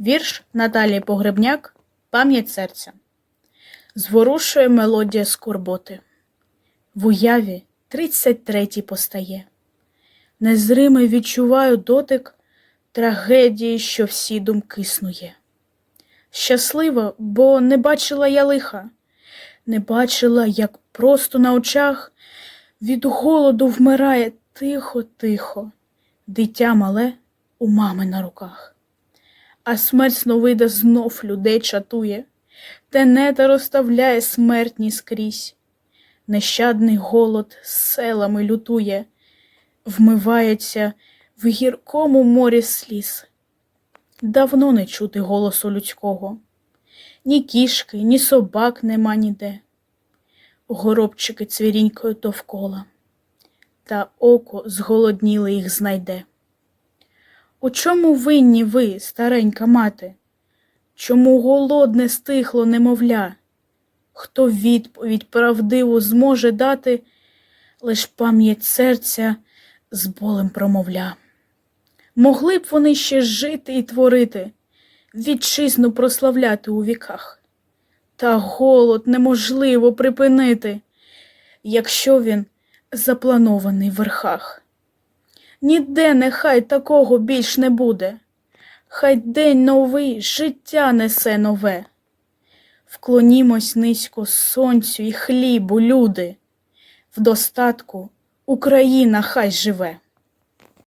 Вірш Наталії Погребняк Пам'ять серця. Зворушує мелодія скорботи. В уяві тридцять третій постає. Незримий відчуваю дотик трагедії, що всі думки снує. Щаслива, бо не бачила я лиха, не бачила, як просто на очах від голоду вмирає тихо-тихо, дитя мале у мами на руках. А смерть сновида знов людей чатує, тенета розставляє смертні скрізь. Нещадний голод селами лютує, вмивається в гіркому морі сліз. Давно не чути голосу людського, ні кішки, ні собак нема ніде. Горобчики цвірінькають довкола, та око зголодніле їх знайде. У чому винні ви, старенька мати? Чому голодне стихло немовля? Хто відповідь правдиву зможе дати, лиш пам'ять серця з болем промовля. Могли б вони ще жити і творити, вітчизну прославляти у віках. Та голод неможливо припинити, якщо він запланований в верхах. Ніде нехай такого більш не буде, хай день новий життя несе нове. Вклонімось низько сонцю і хлібу, люди, в достатку Україна хай живе.